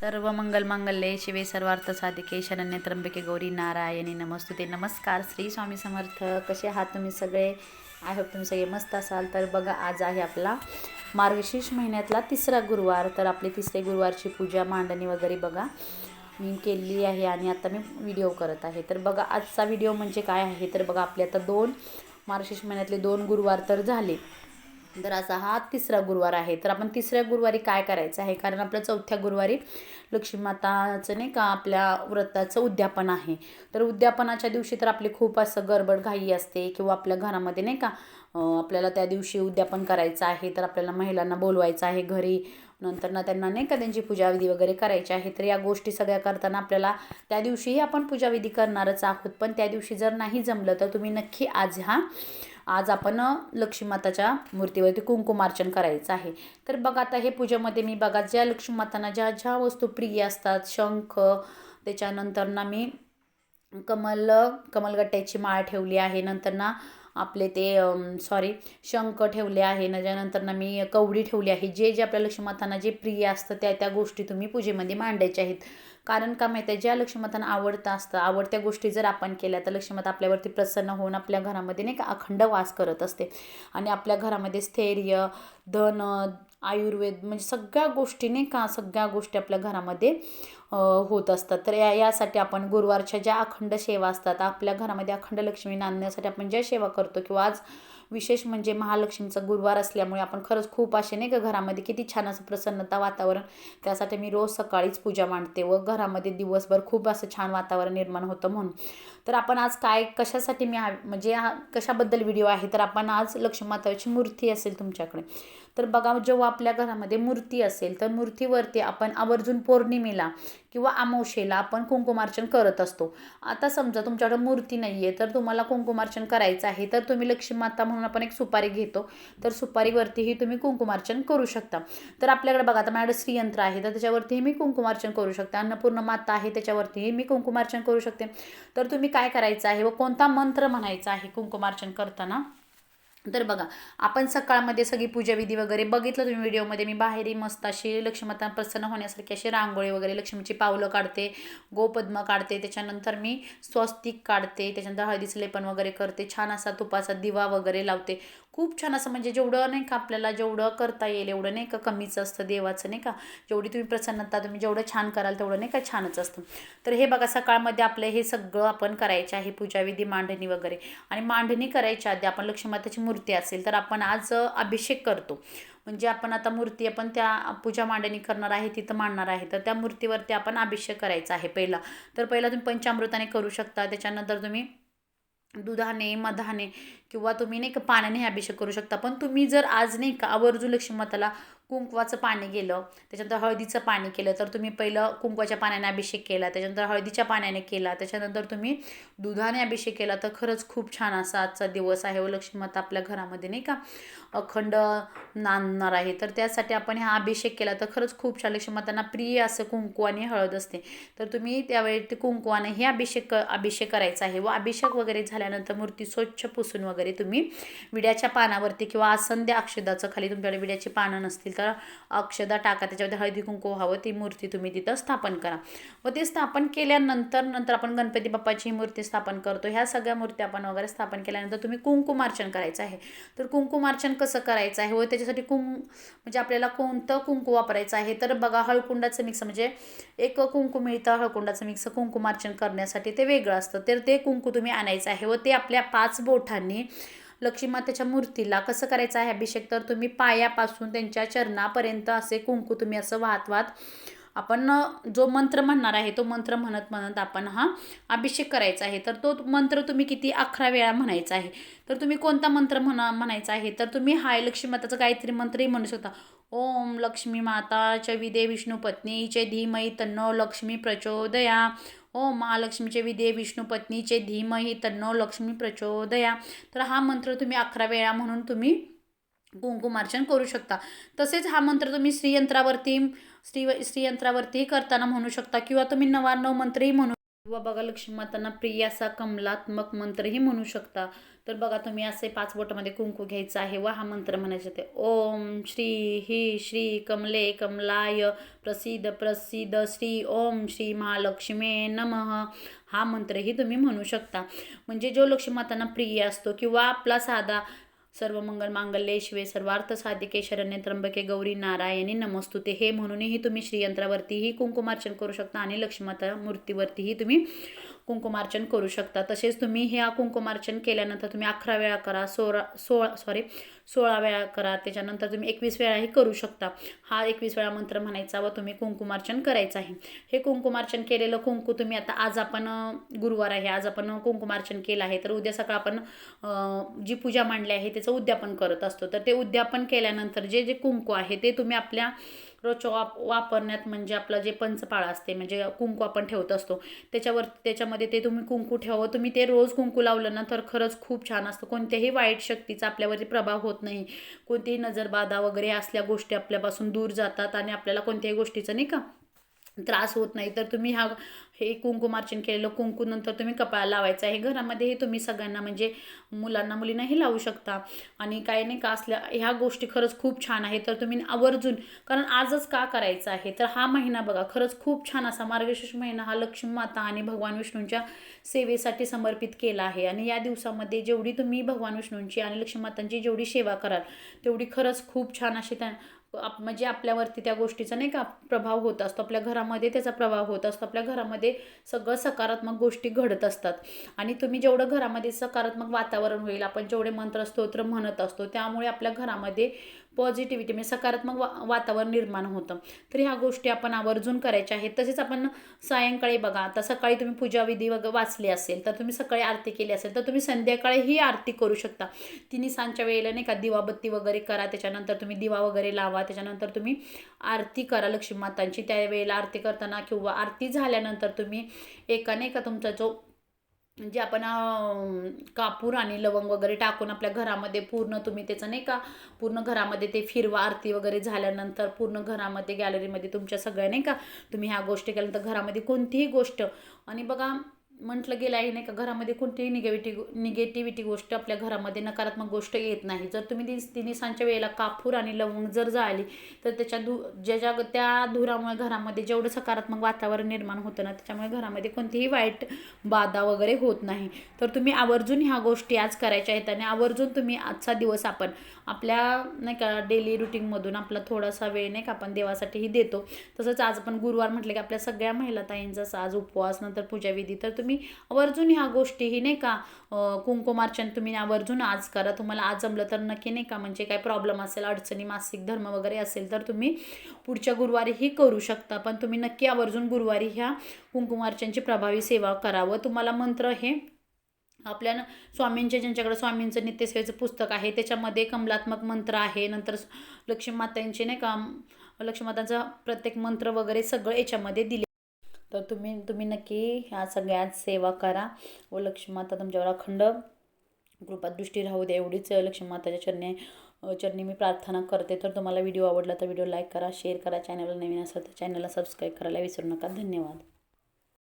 सर्व मंगल शिवे सर्वार्थ साधिके शरण्य त्र्यंबिके गौरी नारायणी नमस्तुते नमस्कार. श्री स्वामी समर्थ कसे आहात तुम्ही सगळे? आय होप तुम्ही सगळे मस्त असाल. तर बघा आज आहे आपला मार्गशीर्ष महिन्यातला तिसरा गुरुवार. तर आपली तिसरे गुरुवारची पूजा मांडणी वगैरे बघा. मी केलेली आहे आणि आता मी व्हिडिओ करत आहे. तर बघा आजचा व्हिडिओ म्हणजे काय आहे? तर बघा आपले आता दोन मार्गशीर्ष महिन्यातले दोन गुरुवार तर झाले. तर असा हा तिसरा गुरुवार आहे. तर आपण तिसऱ्या गुरुवारी काय करायचं आहे? कारण आपल्या चौथ्या गुरुवारी लक्ष्मी माताचं नाही का आपल्या व्रताचं उद्यापन आहे. तर उद्यापनाच्या दिवशी तर आपली खूप असं गडबड घाई असते किंवा आपल्या घरामध्ये नाही का आपल्याला त्या दिवशी उद्यापन करायचं आहे तर आपल्याला महिलांना बोलवायचं आहे घरी. नंतर ना त्यांना नाही का त्यांची पूजाविधी वगैरे करायची आहे. तर या गोष्टी सगळ्या करताना आपल्याला त्या दिवशीही आपण पूजाविधी करणारच आहोत. पण त्या दिवशी जर नाही जमलं तर तुम्ही नक्की आज हा आज आपण लक्ष्मीमाताच्या मूर्तीवरती कुंकुमार्चन करायचं आहे. तर बघा आता हे पूजेमध्ये मी बघा ज्या लक्ष्मीमातांना ज्या ज्या वस्तू प्रिय असतात शंख त्याच्यानंतर ना मी कमल कमलगट्ट्याची माळ ठेवली आहे. नंतर ना आपले ते सॉरी शंख ठेवले आहे. त्याच्यानंतर ना मी कवडी ठेवली आहे. जे जे आपल्या लक्ष्मीमातांना जे प्रिय असतं त्या त्या गोष्टी तुम्ही पूजेमध्ये मांडायच्या आहेत. कारण का माहिती आहे ज्या लक्ष्मीमातांना आवडतं असतं आवडत्या गोष्टी जर आपण केल्या तर लक्ष्मीमाता आपल्यावरती प्रसन्न होऊन आपल्या घरामध्ये नाही का अखंड वास करत असते. आणि आपल्या घरामध्ये स्थैर्य धन आयुर्वेद म्हणजे सगळ्या गोष्टी नाही का सगळ्या गोष्टी आपल्या घरामध्ये होत असतात. तर या यासाठी आपण गुरुवारच्या ज्या अखंड सेवा असतात आपल्या घरामध्ये अखंड लक्ष्मी नांदण्यासाठी आपण ज्या सेवा करतो किंवा आज विशेष म्हणजे महालक्ष्मीचा गुरुवार असल्यामुळे आपण खरंच खूप असे नाही का घरामध्ये किती छान असं प्रसन्नता वातावरण त्यासाठी मी रोज सकाळीच पूजा मांडते व घरामध्ये दिवसभर खूप असं छान वातावरण निर्माण होतं म्हणून. तर आपण आज काय कशासाठी मी म्हणजे हा कशाबद्दल व्हिडिओ आहे तर आपण आज लक्ष्मी माताची मूर्ती असेल तुमच्याकडे. तर बघा जेव्हा आपल्या घरामध्ये मूर्ती असेल तर मूर्तीवरती आपण आवर्जून पौर्णिमेला किंवा अमावशेला आपण कुंकुमार्चन करत असतो. आता समजा तुमच्याकडे मूर्ती नाही आहे तर तुम्हाला कुंकुमार्चन करायचं आहे तर तुम्ही लक्ष्मी माता म्हणून आपण एक सुपारी घेतो. तर सुपारीवरतीही तुम्ही कुंकुमार्चन करू शकता. तर आपल्याकडे बघा आता माझ्याकडे श्रीयंत्र आहे तर त्याच्यावरतीही मी कुंकुमार्चन करू शकते. अन्नपूर्ण माता आहे त्याच्यावरतीही मी कुंकुमार्चन करू शकते. तर तुम्ही काय करायचं आहे व कोणता मंत्र म्हणायचा आहे कुंकुमार्चन करताना? तर बघा आपण सकाळमध्ये सगळी पूजाविधी वगैरे बघितलं तुम्ही व्हिडिओमध्ये. मी बाहेरही मस्त अशी लक्ष्मता प्रसन्न होण्यासारखी अशी रांगोळी वगैरे लक्ष्मीची पावलं काढते गोपद्म काढते त्याच्यानंतर मी स्वस्तिक काढते त्याच्यानंतर हळदीचं लेपन वगैरे करते छान असा तुपाचा दिवा वगैरे लावते. खूप छान असं म्हणजे जेवढं नाही का आपल्याला जेवढं करता येईल एवढं नाही का कमीच असतं देवाचं नाही का? जेवढी तुम्ही प्रसन्नता तुम्ही जेवढं छान कराल तेवढं नाही का छानच असतं. तर हे बघा सकाळमध्ये आपलं हे सगळं आपण करायचं आहे पूजाविधी मांडणी वगैरे. आणि मांडणी करायच्या आधी आपण लक्ष्मीमाताची मूर्ती असेल तर आपण आज अभिषेक करतो. म्हणजे आपण आता मूर्ती आपण त्या पूजा मांडणी करणार आहे तिथं मांडणार आहे. तर त्या मूर्तीवरती आपण अभिषेक करायचा आहे पहिला. तर पहिला तुम्ही पंचामृताने करू शकता. त्याच्यानंतर तुम्ही दुधाने मधाने किंवा तुम्ही नाही का पाण्याने अभिषेक करू शकता. पण तुम्ही जर आज नाही का आवर्जून लक्ष्मी माताला कुंकवाचं पाणी गेलं त्याच्यानंतर हळदीचं पाणी केलं तर तुम्ही पहिलं कुंकवाच्या पाण्याने अभिषेक केला त्याच्यानंतर हळदीच्या पाण्याने केला त्याच्यानंतर तुम्ही दुधाने अभिषेक केला तर खरंच खूप छान असा आजचा दिवस आहे. व लक्ष्मी माता आपल्या घरामध्ये नाही का? अखंड नांदणार आहे. तर त्यासाठी आपण हा अभिषेक केला तर खरंच खूप छान. लक्ष्मी मातांना प्रिय असं कुंकू आणि हळद असते. तर तुम्ही त्यावेळी ते कुंकवाने हे अभिषेक अभिषेक करायचा आहे. व अभिषेक वगैरे झाल्यानंतर मूर्ती स्वच्छ पुसून वगैरे तुम्ही विड्याच्या पानावरती किंवा असंध्या अक्षदाचं खाली तुमच्याकडे विड्याची पानं नसतील तर अक्षदा टाका त्याच्यामध्ये हळदी कुंकू व्हावं ती मूर्ती तुम्ही तिथं स्थापन करा. व ते स्थापन केल्यानंतर नंतर आपण गणपती बाप्पाची मूर्ती स्थापन करतो. ह्या सगळ्या मूर्ती आपण वगैरे स्थापन केल्यानंतर तुम्ही कुंकुमार्चन करायचं आहे. तर कुंकुमार्चन कसं करायचं आहे? व त्याच्यासाठी कुं म्हणजे आपल्याला कोणतं कुंकू वापरायचं आहे? तर बघा हळकुंडाचं मिक्स म्हणजे एक कुंकू मिळतं हळकुंडाचं मिक्स कुंकुमार्चन करण्यासाठी ते वेगळं असतं. तर ते कुंकू तुम्ही आणायचं आहे व ते आपल्या पाच बोटांनी लक्ष्मीमातेच्या मूर्तीला कसं करायचं आहे अभिषेक? तर तुम्ही पायापासून त्यांच्या चरणापर्यंत असे कुंकू तुम्ही असं वाहत वाहत आपण जो मंत्र म्हणणार आहे तो मंत्र म्हणत म्हणत आपण हा अभिषेक करायचा आहे. तर तो मंत्र तुम्ही किती अकरा वेळा म्हणायचा आहे? तर तुम्ही कोणता मंत्र म्हणा म्हणायचा आहे? तर तुम्ही हाय लक्ष्मी माताचं मंत्रही म्हणू शकता. ओम लक्ष्मी माता च विदे विष्णू पत्नीचे धीमही तन्नो लक्ष्मी प्रचोदया। ओम महालक्ष्मीचे विदे विष्णू पत्नीचे धीमही तन्नो लक्ष्मी प्रचोदया। तर हा मंत्र तुम्ही अकरा वेळा म्हणून तुम्ही कुंकुमार्चन करू शकता. तसेच हा मंत्र तुम्ही श्रीयंत्रावरती श्री श्रीयंत्रावरती करताना म्हणू शकता किंवा तुम्ही नवाण्णव मंत्रही म्हणू किंवा बघा लक्ष्मी मातांना प्रिय असा कमलात्मक मंत्रही म्हणू शकता. तर बघा तुम्ही असे पाच बोटामध्ये कुंकू घ्यायचं आहे व हा मंत्र म्हणायचे ते. ओम श्री ही श्री कमले कमलाय प्रसिद्ध प्रसिद्ध श्री ओम श्री महालक्ष्मी नमः. हा मंत्रही तुम्ही म्हणू शकता. म्हणजे जो लक्ष्मी मातांना प्रिय असतो किंवा आपला साधा सर्व मंगल मांगल्ये शिवे सर्वार्थ साधिके शरण्य त्र्यंबके गौरी नारायणी नमस्तुते. हे म्हणूनही तुम्ही श्रीयंत्रावरतीही कुंकुमार्चन करू शकता आणि लक्ष्मीमाता मूर्तीवरतीही तुम्ही कुंकुमार्चन करू शकता. तसेच तुम्ही ह्या कुंकुमार्चन केल्यानंतर तुम्ही अकरा वेळा करा सोळा सोळा सॉरी सोळा वेळा करा. त्याच्यानंतर तुम्ही एकवीस वेळाही करू शकता. हा एकवीस वेळा मंत्र म्हणायचा व तुम्ही कुंकुमार्चन करायचं आहे. हे कुंकुमार्चन केलेलं कुंकू तुम्ही आता आज आपण गुरुवार आहे. आज आपण कुंकुमार्चन केलं आहे. तर उद्या सकाळ आपण जी पूजा मांडली आहे त्याचं उद्यापन करत असतो. तर ते उद्यापन केल्यानंतर जे जे कुंकू आहे ते तुम्ही आपल्या रोजच्या वाप वापरण्यात म्हणजे आपलं जे पंचपाळा असते म्हणजे कुंकू आपण ठेवत असतो त्याच्यावर त्याच्यामध्ये ते तुम्ही कुंकू ठेवावं तुम्ही ते रोज कुंकू लावलं ना तर खरंच खूप छान असतं. कोणत्याही वाईट शक्तीचा आपल्यावरती प्रभाव होत नाही. कोणतीही नजरबाधा वगैरे असल्या गोष्टी आपल्यापासून दूर जातात आणि आपल्याला कोणत्याही गोष्टीचं नाही का? त्रास होत नाही. तर तुम्ही हा हे कुंकुमार्चन केलेलं कुंकू नंतर तुम्ही कपाळाला लावायचं आहे. घरामध्ये हे तुम्ही सगळ्यांना म्हणजे मुलांना मुलींनाही लावू शकता. आणि काय नाही का असल्या ह्या गोष्टी खरंच खूप छान आहे तर तुम्ही आवर्जून कारण आजच का करायचं आहे? तर हा महिना बघा खरंच खूप छान असा मार्गशीर्ष महिना हा लक्ष्मी माता आणि भगवान विष्णूंच्या सेवेसाठी समर्पित केला आहे. आणि या दिवसामध्ये जेवढी तुम्ही भगवान विष्णूंची आणि लक्ष्मी मातांची जेवढी सेवा कराल तेवढी खरंच खूप छान अशी त्या आप म्हणजे आपल्यावरती त्या गोष्टीचा नाही का प्रभाव होत असतो. आपल्या घरामध्ये त्याचा प्रभाव होत असतो. आपल्या घरामध्ये सगळं सकारात्मक गोष्टी घडत असतात. आणि तुम्ही जेवढं घरामध्ये सकारात्मक वातावरण होईल आपण जेवढे मंत्र स्तोत्र म्हणत असतो त्यामुळे आपल्या घरामध्ये पॉझिटिव्हिटी म्हणजे सकारात्मक वा वातावरण निर्माण होतं. तर ह्या गोष्टी आपण आवर्जून करायच्या आहेत. तसेच आपण सायंकाळी बघा आता सकाळी तुम्ही पूजाविधी वगैरे वाचली असेल तर तुम्ही सकाळी आरती केली असेल तर तुम्ही संध्याकाळी ही आरती करू शकता. तिन्ही सांच्या वेळेला नाही का दिवाबत्ती वगैरे करा त्याच्यानंतर तुम्ही दिवा वगैरे लावा त्याच्यानंतर तुम्ही आरती करा लक्ष्मी मातांची. त्यावेळेला आरती करताना किंवा आरती झाल्यानंतर तुम्ही एका नाही का तुमचा जो जे आपण कापूर आणि लवंग वगैरे टाकून आपल्या घरामध्ये पूर्ण तुम्ही त्याचं नाही का पूर्ण घरामध्ये ते फिरवा आरती वगैरे झाल्यानंतर पूर्ण घरामध्ये गॅलरीमध्ये तुमच्या सगळ्या नाही का तुम्ही ह्या गोष्टी केल्यानंतर घरामध्ये कोणतीही गोष्ट. आणि बघा म्हटलं गेलं आहे नाही का घरामध्ये कोणतीही निगेटिव्ह निगेटिव्हिटी गोष्ट आपल्या घरामध्ये नकारात्मक गोष्ट येत नाही. जर तुम्ही ती तिन्ही सांच्या वेळेला कापूर आणि लवंग जर जाळली तर त्याच्या धु ज्याच्या त्या धुरामुळे घरामध्ये जेवढं सकारात्मक वातावरण निर्माण होतं ना त्याच्यामुळे घरामध्ये कोणतीही वाईट बाधा वगैरे होत नाही. तर तुम्ही आवर्जून ह्या गोष्टी आज करायच्या आहेत आणि आवर्जून तुम्ही आजचा दिवस आपण आपल्या नाही का डेली रुटीनमधून आपला थोडासा वेळ नाही का आपण देवासाठीही देतो. तसंच आज आपण गुरुवार म्हटलं की आपल्या सगळ्या महिला ताईंचा आज उपवास नंतर पूजाविधी तर तुम्ही आवर्जून ह्या गोष्टीही नाही का? कुंकुमार्चन तुम्ही आवर्जून आज करा. तुम्हाला आज जमलं तर नक्की नाही का? म्हणजे काय प्रॉब्लेम असेल अडचणी मासिक धर्म वगैरे असेल तर तुम्ही पुढच्या गुरुवारीही करू शकता. पण तुम्ही नक्की आवर्जून गुरुवारी ह्या कुंकुमार्चनची प्रभावी सेवा करावं. तुम्हाला मंत्र हे आपल्या स्वामींचे ज्यांच्याकडे स्वामींचं नित्यसेवेचं पुस्तक आहे त्याच्यामध्ये कमलात्मक मंत्र आहे. नंतर लक्ष्मीमातांचे लक्ष्मी मातांचे नाही का? लक्ष्मीमातांचा प्रत्येक मंत्र वगैरे सगळं याच्यामध्ये दिले तर तुम्ही तुम्ही नक्की ह्या सगळ्यात सेवा करा. व लक्ष्मी माता तुमच्यावर अखंड कृपादृष्टी राहू दे. एवढीच लक्ष्मी माताच्या चरणी चरणी मी प्रार्थना करते. तर तुम्हाला व्हिडिओ आवडला तर व्हिडिओ लाईक करा शेअर करा. चॅनलला नवीन असेल तर चॅनलला सबस्क्राईब करायला विसरू नका. धन्यवाद.